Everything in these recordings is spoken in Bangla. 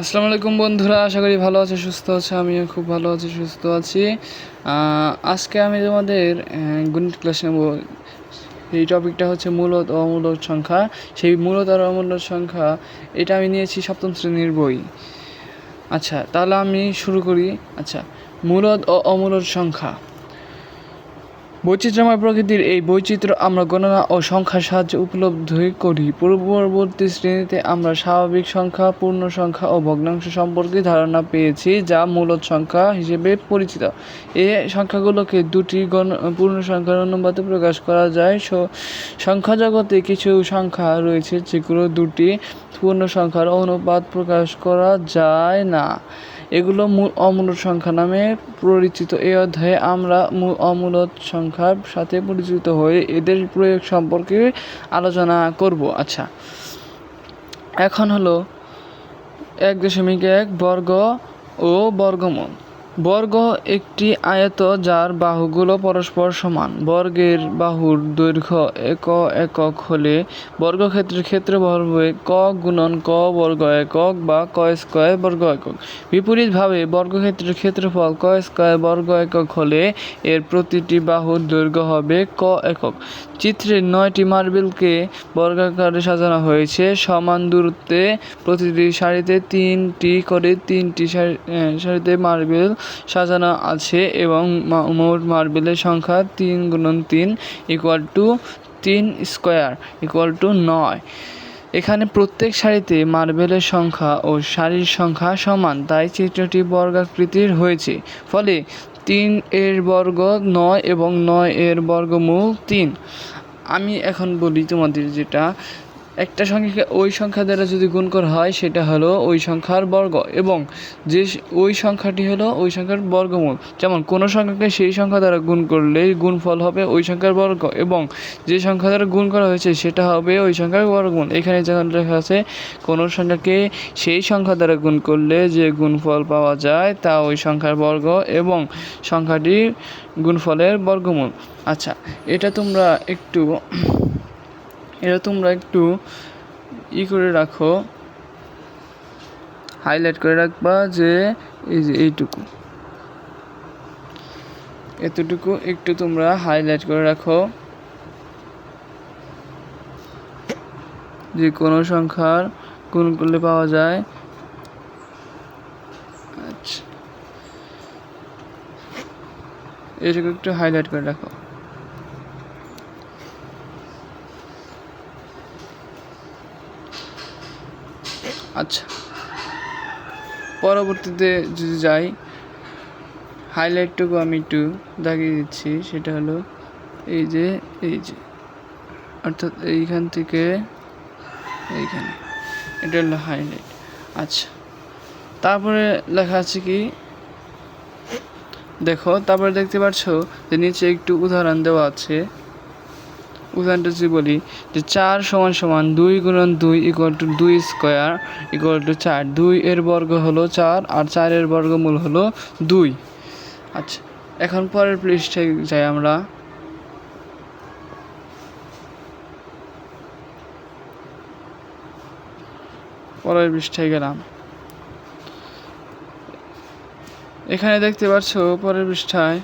আসসালামু আলাইকুম বন্ধুরা, আশা করি ভালো আছে, সুস্থ আছে, আমিও খুব ভালো আছি, সুস্থ আছি। আজকে আমি তোমাদের গণিত ক্লাস নেব। এই টপিকটা হচ্ছে মূলত ও অমূলত সংখ্যা। সেই মূলত আর অমূলত সংখ্যা, এটা আমি নিয়েছি সপ্তম শ্রেণির বই। আচ্ছা তাহলে আমি শুরু করি। আচ্ছা মূলত ও সংখ্যা। বৈচিত্র্যময় প্রকৃতির এই বৈচিত্র্য আমরা গণনা ও সংখ্যার সাহায্যে উপলব্ধি করি। পূর্ববর্তী শ্রেণীতে আমরা স্বাভাবিক সংখ্যা, পূর্ণ সংখ্যা ও ভগ্নাংশ সম্পর্কে ধারণা পেয়েছি, যা মূলত সংখ্যা হিসেবে পরিচিত। এই সংখ্যাগুলোকে দুটি গণ, পূর্ণ সংখ্যার অনুপাতে প্রকাশ করা যায়। সংখ্যা জগতে কিছু সংখ্যা রয়েছে যেগুলো দুটি পূর্ণ সংখ্যার অনুপাত প্রকাশ করা যায় না। এগুলো মূল অমূলত সংখ্যা নামে পরিচিত। এই অধ্যায়ে আমরা মূল অমূলত সংখ্যার সাথে পরিচিত হয়ে এদের প্রয়োগ সম্পর্কে আলোচনা করব। আচ্ছা এখন হলো এক দশমিক এক বর্গ ও বর্গমূল। বর্গ একটি আয়ত যার বাহুগুলো পরস্পর সমান। বর্গের বাহুর দৈর্ঘ্য এক একক হলে বর্গক্ষেত্রের ক্ষেত্রফল হবে ক গুণন ক বর্গ একক বা ক স্কয়ার বর্গ একক। বিপরীতভাবে বর্গক্ষেত্রের ক্ষেত্রফল ক স্কয়ার বর্গ একক হলে এর প্রতিটি বাহুর দৈর্ঘ্য হবে ক একক। চিত্রে নয়টি মার্বেলকে বর্গাকারে সাজানো হয়েছে। সমান দূরত্বে প্রতিটি সারিতে তিনটি করে তিনটি সারি সারিতে মার্বেল সাজানো আছে এবং মোট মার্বেলের সংখ্যা তিন গুণন তিন ইকুয়াল টু তিন স্কোয়ার ইকুয়াল টু নয়। এখানে প্রত্যেক সারিতে মার্বেলের সংখ্যা ও সারির সংখ্যা সমান, তাই চিত্রটি বর্গাকৃতির হয়েছে। ফলে তিন এর বর্গ নয় এবং নয় এর বর্গমূল তিন। আমি এখন বলি তোমাদের যেটা একটা সংখ্যাকে ওই সংখ্যা দ্বারা যদি গুণ করা হয়, সেটা হলো ওই সংখ্যার বর্গ। এবং যে ওই সংখ্যাটি হলো ওই সংখ্যার বর্গমূল। যেমন কোনো সংখ্যাকে সেই সংখ্যা দ্বারা গুণ করলে গুণফল হবে ওই সংখ্যার বর্গ, এবং যে সংখ্যা দ্বারা গুণ করা হয়েছে, সেটা হবে ওই সংখ্যার বর্গমূল। এখানে যেমন লেখা আছে, কোনো সংখ্যাকে সেই সংখ্যা দ্বারা গুণ করলে যে গুণফল পাওয়া যায়, তা ওই সংখ্যার বর্গ এবং সংখ্যাটি গুণফলের বর্গমূল। আচ্ছা এটা তোমরা একটু এটা তোমরা একটু ই করে রাখো হাইলাইট করে রাখবা যে এই যে এইটুকু। এতটুকু একটু তোমরা হাইলাইট করে রাখো। যে কোনো সংখ্যার গুণ করলে পাওয়া যায়। আচ্ছা। এটুকু একটু হাইলাইট করে রাখো। আচ্ছা। পরবর্তীতে যদি যাই হাইলাইটটুকু আমি একটু দাগিয়ে দিচ্ছি, সেটা হলো এই যে এই যে, অর্থাৎ এইখান থেকে এইখানে, এটা হলো হাইলাইট আচ্ছা তারপরে লেখা আছে কি, দেখো, তারপরে দেখতে পাচ্ছ যে নিচে একটু উদাহরণ দেওয়া আছে। উদাহরণটা যদি বলি, যে চার সমান সমান দুই গুণন দুই ইকুয়াল টু দুই স্কোয়ার ইকুয়াল টু চার, দুই এর বর্গ হলো চার আর চারের বর্গমূল হলো দুই। আচ্ছা এখন পরের পৃষ্ঠায় যাই আমরা। পরের পৃষ্ঠায় গেলাম। এখানে দেখতে পাচ্ছ, পরের পৃষ্ঠায়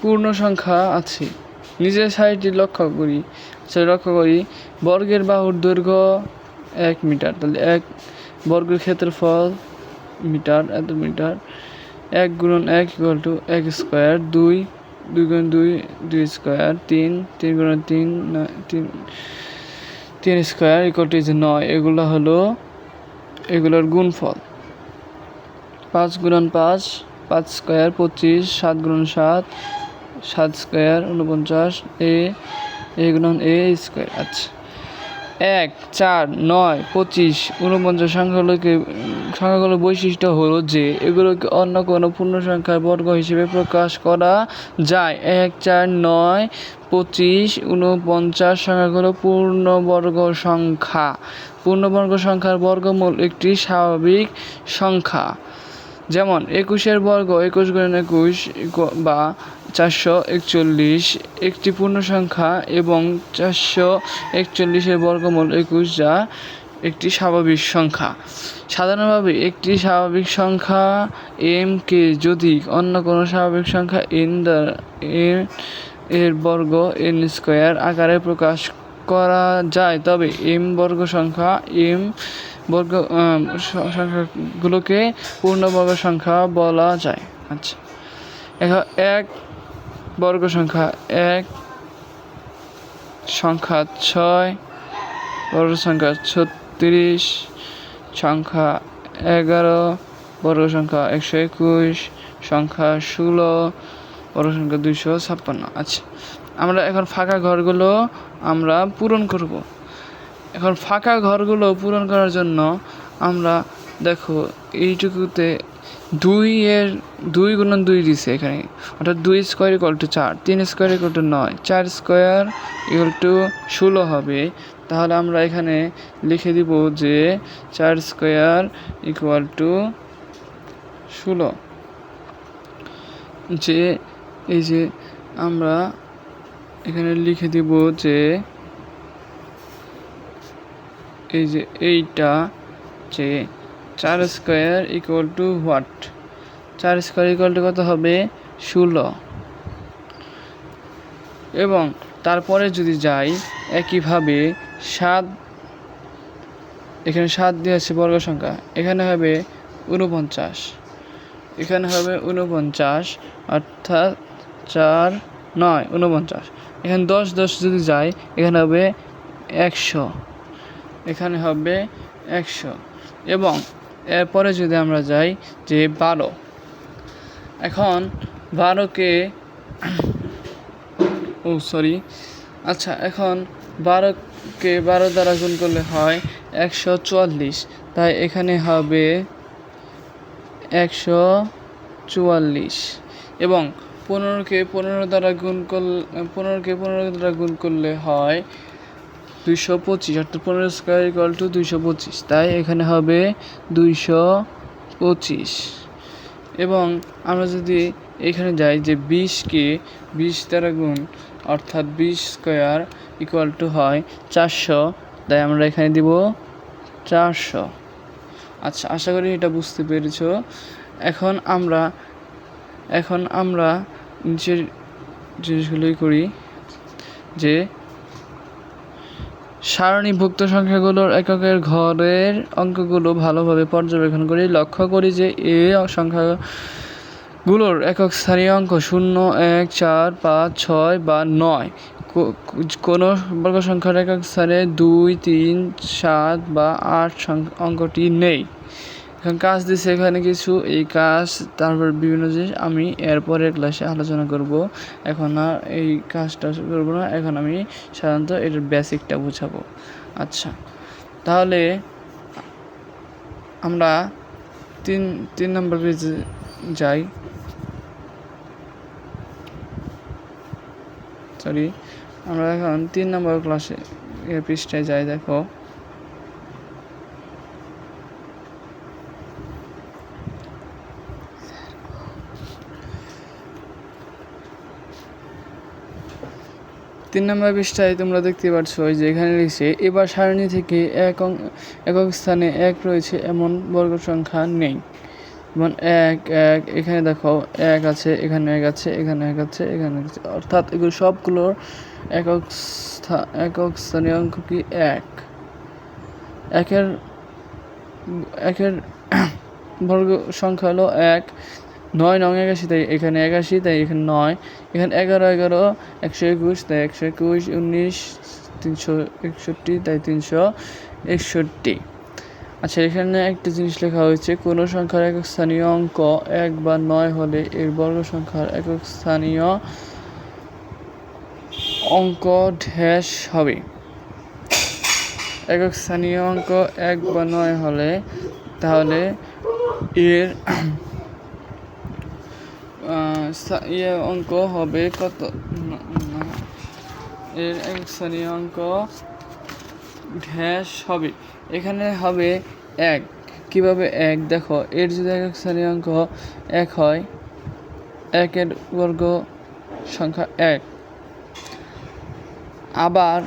পূর্ণ সংখ্যা আছে। নিজের সাইডটি লক্ষ্য করি। সে লক্ষ্য করি বর্গের বাহুর দৈর্ঘ্য এক মিটার, তাহলে এক বর্গের ক্ষেত্রফল মিটার, এত মিটার, এক গুণন এক ইকুয়াল টু এক স্কোয়ার দুই দুই গুণ দুই দুই স্কোয়ার তিন তিন গুণন তিন তিন তিন স্কোয়ার ইকুয়াল টু নয়, এগুলো হলো এগুলোর গুণফল। পাঁচ গুণন পাঁচ পাঁচ স্কোয়ার পঁচিশ, সাত গুণন সাত সাত স্কোয়ার উনপঞ্চাশ এ এ গুণন এ স্কোয়ার আচ্ছা। এক, চার, নয়, পঁচিশ উনপঞ্চাশ সংখ্যাগুলোকে সংখ্যাগুলোর বৈশিষ্ট্য হলো যে এগুলোকে অন্য কোনো পূর্ণ সংখ্যার বর্গ হিসেবে প্রকাশ করা যায়। এক, চার, নয়, পঁচিশ উনপঞ্চাশ সংখ্যাগুলো পূর্ণবর্গ সংখ্যা। পূর্ণবর্গ সংখ্যার বর্গমূল একটি স্বাভাবিক সংখ্যা। যেমন, একুশের বর্গ, একুশ গুণন একুশ বা চারশো একচল্লিশ, একটি পূর্ণ সংখ্যা এবং চারশো একচল্লিশের বর্গমূল একুশ যা একটি স্বাভাবিক সংখ্যা। সাধারণভাবে একটি স্বাভাবিক সংখ্যা এম কে যদি অন্য কোনো স্বাভাবিক সংখ্যা এন দ্বারা এর বর্গ এন স্কোয়ার আকারে প্রকাশ করা যায়, তবে এম বর্গ সংখ্যা এম বর্গ সংখ্যাগুলোকে পূর্ণবর্গ সংখ্যা বলা যায়। আচ্ছা। এক বর্গ সংখ্যা এক, সংখ্যা ছয়, বর্গ সংখ্যা ছত্রিশ, সংখ্যা এগারো, বর্গ সংখ্যা একশো একুশ, সংখ্যা ষোলো, বর্গ সংখ্যা দুইশো ছাপ্পান্ন। আচ্ছা আমরা এখন ফাঁকা ঘরগুলো আমরা পূরণ করব। এখন ফাঁকা ঘরগুলো পূরণ করার জন্য আমরা দেখো এইটুকুতে দুই এর দুই গুণন দুই দিছে এখানে। অর্থাৎ দুই স্কোয়ার ইকুয়াল টু চার। তিন স্কোয়ার ইকুয়াল টু নয়। চার স্কোয়ার ইকুয়াল টু ষোলো হবে। তাহলে আমরা এখানে লিখে দিব যে চার স্কোয়ার ইকুয়াল টু ষোলো। যে এই যে আমরা এখানে লিখে দিব যে এই যে এইটা যে চার স্কোয়ার ইকুয়াল টু হোয়াট? চার স্কোয়ার ইকুয়াল টু কত হবে? ষোলো। এবং তারপরে যদি যাই, একইভাবে সাত, এখানে সাত দিয়ে আছে বর্গ সংখ্যা। এখানে হবে ঊনপঞ্চাশ। এখানে হবে ঊনপঞ্চাশ, অর্থাৎ চার, নয়, ঊনপঞ্চাশ। এখানে দশ দশ যদি যায়, এখানে হবে একশো। এখানে হবে একশো। এবং এরপরে যদি আমরা যাই যে বারো, এখন বারোকে, ও সরি আচ্ছা এখন বারোকে বারো দ্বারা গুণ করলে হয় একশো চুয়াল্লিশ, তাই এখানে হবে একশো চুয়াল্লিশ এবং পনেরোকে পনেরো দ্বারা গুণ করলে, পনেরোকে পনেরো দ্বারা গুণ করলে হয় দুইশো পঁচিশ, অর্থাৎ পনেরো স্কোয়ার ইকুয়াল টু দুইশো পঁচিশ। তাই এখানে হবে দুইশো পঁচিশ। এবং আমরা যদি এখানে যাই যে বিশকে বিশ দ্বারা গুণ, অর্থাৎ বিশ স্কোয়ার ইকুয়াল টু হয় চারশো, তাই আমরা এখানে দিব চারশো। আচ্ছা আশা করি এটা বুঝতে পেরেছ। এখন আমরা এখন আমরা নিচের জিনিসগুলোই করি যে সারণীভুক্ত সংখ্যাগুলোর এককের ঘরের অঙ্কগুলো ভালোভাবে পর্যবেক্ষণ করি লক্ষ্য করি যে এ সংখ্যাগুলোর একক স্থানীয় অঙ্ক শূন্য, এক, চার, পাঁচ, ছয় বা নয়। কোনো বর্গ সংখ্যার একক স্থানে দুই, তিন, সাত বা আট অঙ্কটি নেই। এখন কাজ দিচ্ছে এখানে কিছু, এই কাজ, তারপর বিভিন্ন জিনিস আমি এরপরের ক্লাসে আলোচনা করব। এখন আর এই কাজটা করব না, এখন আমি সাধারণত এটার বেসিকটা বোঝাবো। আচ্ছা তাহলে আমরা তিন তিন নম্বর পেজে যাই। সরি আমরা এখন তিন নম্বর ক্লাসে পৃষ্ঠায় যাই, দেখো। তিন নম্বর পৃষ্ঠায় তোমরা দেখতে পাচ্ছ যে এখানে লিখছে, এবার সারণী থেকে এক একক স্থানে এক রয়েছে এমন বর্গ সংখ্যা নেই। যেমন এক এক, এখানে দেখো, এক আছে, এখানে এক আছে, এখানে এক আছে, এখানে আছে। অর্থাৎ এগুলো সবগুলোর একক স্থা একক স্থানীয় অঙ্ক কি? এক। একের একের বর্গ সংখ্যা হলো এক। নয় নং একাশি, তাই এখানে একাশি, তাই এখানে নয়। এখানে এগারো এগারো, একশো একুশ, তাই একশো একুশ, উনিশ, তিনশো একষট্টি, তাই তিনশো একষট্টি। আচ্ছা এখানে একটা জিনিস লেখা হয়েছে, কোনো সংখ্যার একক স্থানীয় অঙ্ক এক বা নয় হলে এর বর্গ সংখ্যার একক স্থানীয় অঙ্ক ড্যাশ হবে। একক স্থানীয় অঙ্ক এক বা নয় হলে তাহলে এর ইয়ে অঙ্ক হবে কত। এর স্থানীয় অঙ্ক ড্যাশ হবে এখানে হবে এক কীভাবে এক দেখো এর যদি এক স্থানীয় অঙ্ক এক হয় একের বর্গ সংখ্যা এক আবার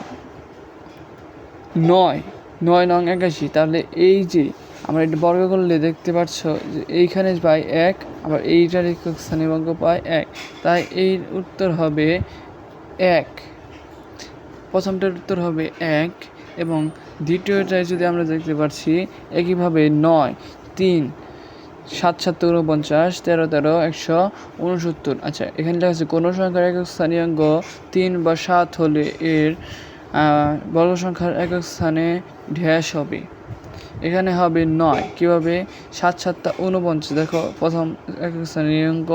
নয় নয় নং একাশি তাহলে এই যে আমরা এটা বর্গ করলে দেখতে পাচ্ছ যে এইখানে পাই এক, আবার এইটার একক স্থানীয় বর্গ পাই এক। তাই এই উত্তর হবে এক। প্রথমটার উত্তর হবে এক এবং দ্বিতীয়টায় যদি আমরা দেখতে পাচ্ছি একইভাবে নয়, তিন, সাত সাত উনপঞ্চাশ তেরো তেরো, একশো উনসত্তর। আচ্ছা এখানে লেখা আছে কোনো সংখ্যার একক স্থানীয় অঙ্গ তিন বা সাত হলে এর বর্গ সংখ্যার একক স্থানে ঢ্যাস হবে। এখানে হবে নয়। কীভাবে? সাত সাতটা উনপঞ্চাশ দেখো, প্রথম একক স্থানীয়াঙ্ক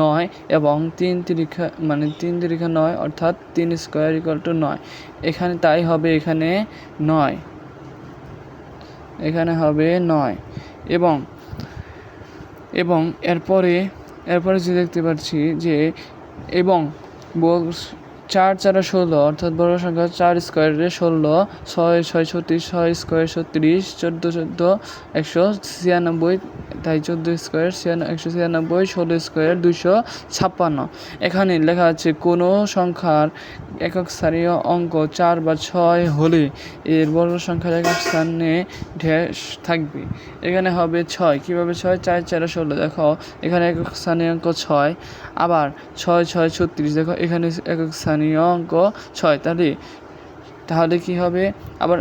নয় এবং তিন তিরিখা মানে তিন তিরিখা নয়, অর্থাৎ তিন স্কোয়ার ইকাল টু নয়। এখানে তাই হবে এখানে নয়। এখানে হবে নয়। এবং এবং এরপরে এরপরে যে দেখতে পাচ্ছি যে, এবং চার চারা ষোলো, অর্থাৎ বড় সংখ্যা চার স্কোয়ারে ষোলো, ছয় ছয়, ছত্রিশ, ছয় স্কোয়ার ছত্রিশ, চোদ্দ চোদ্দ, একশো ছিয়ানব্বই, তাই চোদ্দ স্কোয়ার ছিয়ান, একশো ছিয়ানব্বই, ষোলো স্কোয়ার দুশো ছাপ্পান্ন। এখানে লেখা আছে, কোনো সংখ্যার একক স্থানীয় অঙ্ক চার বা ছয় হলে এর বড় সংখ্যার একক স্থানে ড্যাশ থাকবে। এখানে হবে ছয়। কীভাবে ছয়? চার চারে ষোলো। দেখো, এখানে একক স্থানীয় অঙ্ক ছয়। আবার ছয় ছয়, ছত্রিশ। দেখো, এখানে একক স্থানীয় অঙ্ক ছয়, তাহলে তাহলে কি হবে? আবার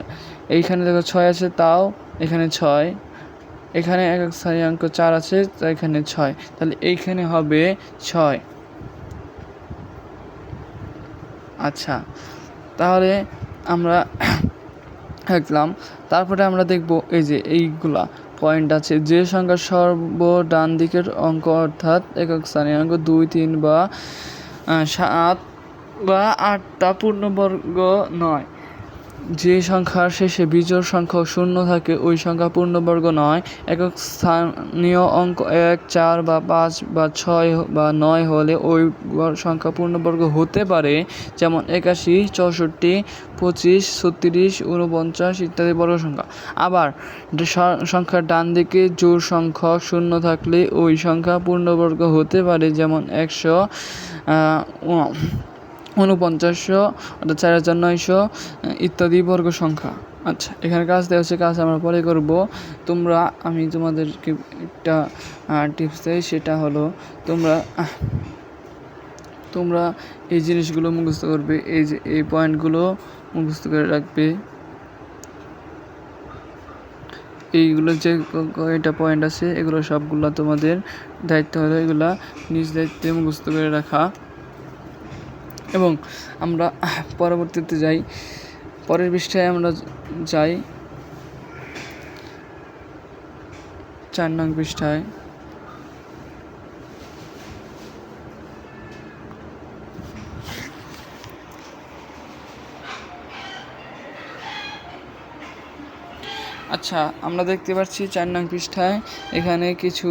এইখানে দেখো ছয় আছে, তাও এখানে ছয়। এখানে একক স্থানীয় অঙ্ক চার আছে তো এখানে ছয়। তাহলে এইখানে হবে ছয়। আচ্ছা তাহলে আমরা দেখলাম। তারপরে আমরা দেখব এই যে এইগুলা পয়েন্ট আছে। যে সংখ্যা সর্ব ডান দিকের অঙ্ক অর্থাৎ একক স্থানীয় অঙ্ক দুই, তিন বা সাত বা আটটা পূর্ণবর্গ নয়। যে সংখ্যার শেষে বিজোড় সংখ্যা শূন্য থাকে, ওই সংখ্যা পূর্ণবর্গ নয়। একক স্থানীয় অঙ্ক এক, চার বা পাঁচ বা ছয় বা নয় হলে ওই সংখ্যা পূর্ণবর্গ হতে পারে, যেমন একাশি, চৌষট্টি, পঁচিশ, ছত্রিশ উনপঞ্চাশ ইত্যাদি বর্গ সংখ্যা। আবার সংখ্যার ডান দিকে জোড় সংখ্যক শূন্য থাকলে ওই সংখ্যা পূর্ণবর্গ হতে পারে, যেমন একশো উনপঞ্চাশশো অর্থাৎ চার হাজার নয়শো ইত্যাদি বর্গ সংখ্যা। আচ্ছা এখানে কাজ দেওয়া হচ্ছে কাজ আমরা পরে করব। তোমরা, আমি তোমাদেরকে একটা টিপস দেই, সেটা হলো তোমরা তোমরা এই জিনিসগুলো মুখস্থ করবে, এই যে এই পয়েন্টগুলো মুখস্থ করে রাখবে। এইগুলো যে ক- ক- এটা পয়েন্ট আছে, এগুলো সবগুলো তোমাদের দায়িত্ব হলো, এগুলা নিজ দায়িত্বে মুখস্থ করে রাখা। এবং আমরা পরবর্তীতে যাই। পরের পৃষ্ঠায় আমরা যাই। চার নং পৃষ্ঠায়। আচ্ছা আমরা দেখতে পাচ্ছি চার নং পৃষ্ঠায় এখানে কিছু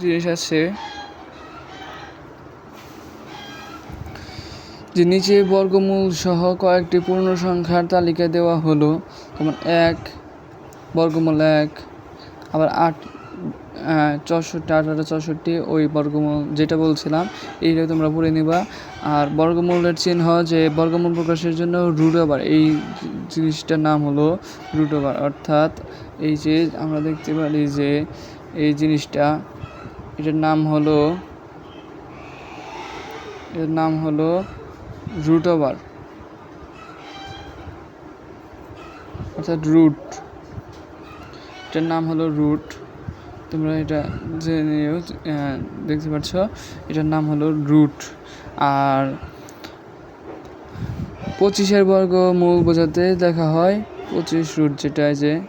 জিনিস আছে। যে নিচে বর্গমূল সহ কয়েকটি পূর্ণ সংখ্যার তালিকা দেওয়া হলো। যেমন এক, বর্গমূল এক, আবার আট চৌষট্টি, আঠারো, চৌষট্টি, ওই বর্গমূল যেটা বলছিলাম, এইটা তোমরা পড়ে নিবা। আর বর্গমূলের চিহ্ন যে বর্গমূল প্রকাশের জন্য রুট ওভার এই জিনিসটার নাম হলো রুট ওভার অর্থাৎ এই যে আমরা দেখতে পারি যে এই জিনিসটা, এটার নাম হলো, এর নাম হলো রুট ওভার অর্থাৎ রুট এটার নাম হলো রুট তোমরা এটা আহ, দেখতে পাচ্ছ? এটার নাম হলো রুট আর পঁচিশের বর্গ মূল বোঝাতে দেখা হয় পঁচিশ রুট যেটা যে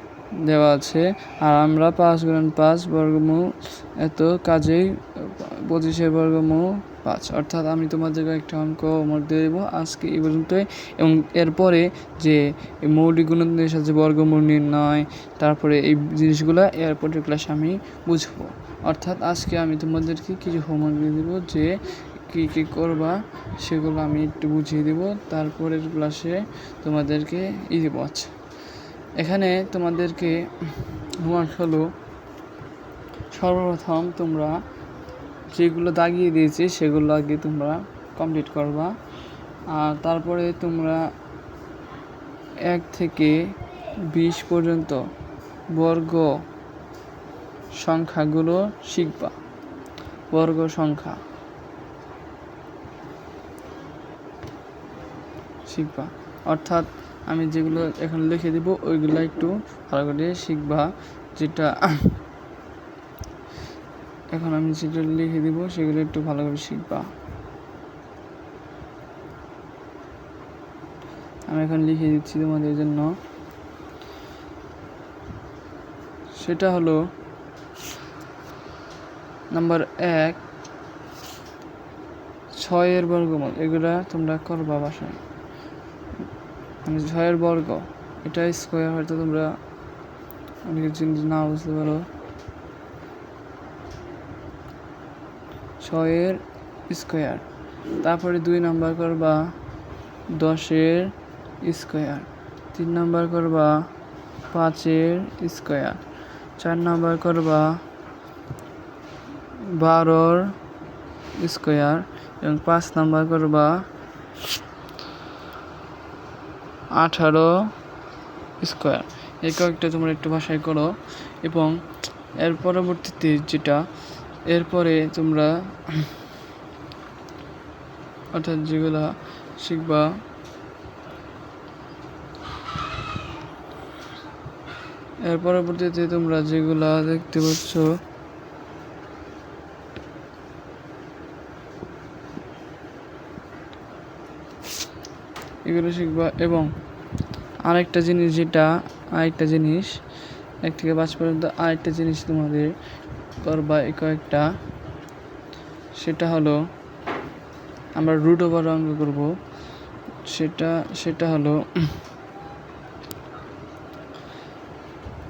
দেওয়া আছে। আর আমরা পাঁচ গুণ পাঁচ বর্গমূল এত কাজেই পঁচিশের বর্গমূল পাঁচ। অর্থাৎ আমি তোমাদেরকে একটা অঙ্ক মধ্যে দেবো আজকে এই পর্যন্তই। এবং এরপরে যে মৌলিক গুণনের সাথে বর্গমূল নির্ণয়, তারপরে এই জিনিসগুলো এরপরের ক্লাসে আমি বুঝব। অর্থাৎ আজকে আমি তোমাদেরকে কিছু হোমওয়ার্ক দিয়ে দেবো যে কী কী করবা, সেগুলো আমি একটু বুঝিয়ে দেব। তারপরের ক্লাসে তোমাদেরকে ই দেবো আচ্ছা। এখানে তোমাদেরকে হোমওয়ার্ক হলো সর্বপ্রথম তোমরা যেগুলো দাগিয়ে দিয়েছি সেগুলো আগে তোমরা কমপ্লিট করবা। আর তারপরে তোমরা এক থেকে বিশ পর্যন্ত বর্গ সংখ্যাগুলো শিখবা। বর্গ সংখ্যা শিখবা। অর্থাৎ আমি যেগুলো এখন লিখে দিব, ওইগুলো একটু ভালো করে শিখবা, যেটা এখন আমি যেটা লিখে দিব, সেগুলো একটু ভালো করে শিখবা। আমি এখন লিখে দিচ্ছি তোমাদের জন্য। সেটা হলো নাম্বার এক, ছয়ের বর্গমূল, এগুলা তোমরা করবা বাসায়। মানে ছয়ের বর্গ, এটা স্কোয়ার হয়তো তোমরা অনেকের চিন্তা না বুঝতে পারো। ছয়ের স্কোয়ার। তারপরে দুই নাম্বার করবা দশের স্কোয়ার। তিন নাম্বার করবা পাঁচের স্কোয়ার। চার নাম্বার করবা বারোর স্কোয়ার এবং পাঁচ নাম্বার করবা আঠারো স্কোয়ার। এই কয়েকটা তোমরা একটু ভাষায় করো এবং এর পরবর্তীতে যেটা এরপরে তোমরা অর্থাৎ যেগুলা শিখবা, এর পরবর্তীতে তোমরা যেগুলা দেখতে পাচ্ছ, এগুলো শিখবা এবং আরেকটা জিনিস যেটা, আরেকটা জিনিস, এক থেকে পাঁচ পর্যন্ত আরেকটা জিনিস তোমাদের করবা এই কয়েকটা। সেটা হলো, আমরা রুট ওভার অঙ্ক করব। সেটা সেটা হলো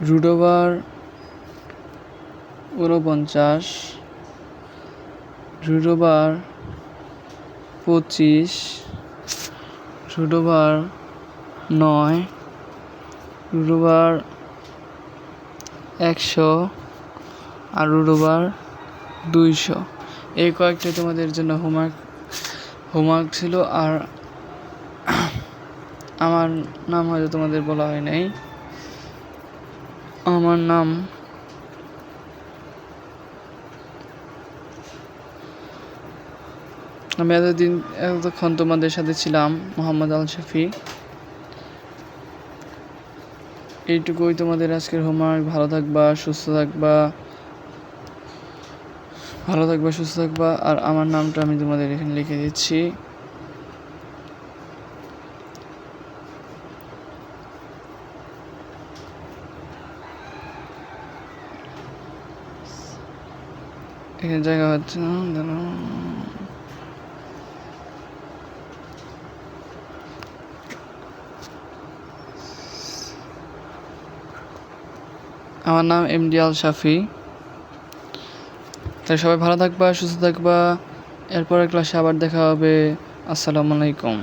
রুট ওভার ঊনপঞ্চাশ রুট ওভার পঁচিশ রুট ওভার নয় রুট ওভার একশো আর ওভার দুইশো। এই কয়েকটা তোমাদের জন্য হোমওয়ার্ক হোমওয়ার্ক ছিল আর আমার নাম হয়তো তোমাদের বলা হয় নাই। আমার নাম আমি এতদিন, এতক্ষণ তোমাদের সাথে ছিলাম, মোহাম্মদ আল শফি এইটুকুই তোমাদের আজকের হোমওয়ার্ক ভালো থাকবা, সুস্থ থাকবা। ভালো থাকবা, সুস্থ থাকবা। আর আমার নামটা আমি তোমাদের এখানে লিখে দিচ্ছি। এখানে জায়গা হচ্ছে না। আমার নাম এমডি আল শাফি। তাই সবাই ভালো থাকবা সুস্থ থাকবা। এরপরের ক্লাসে আবার দেখা হবে। আসসালামু আলাইকুম।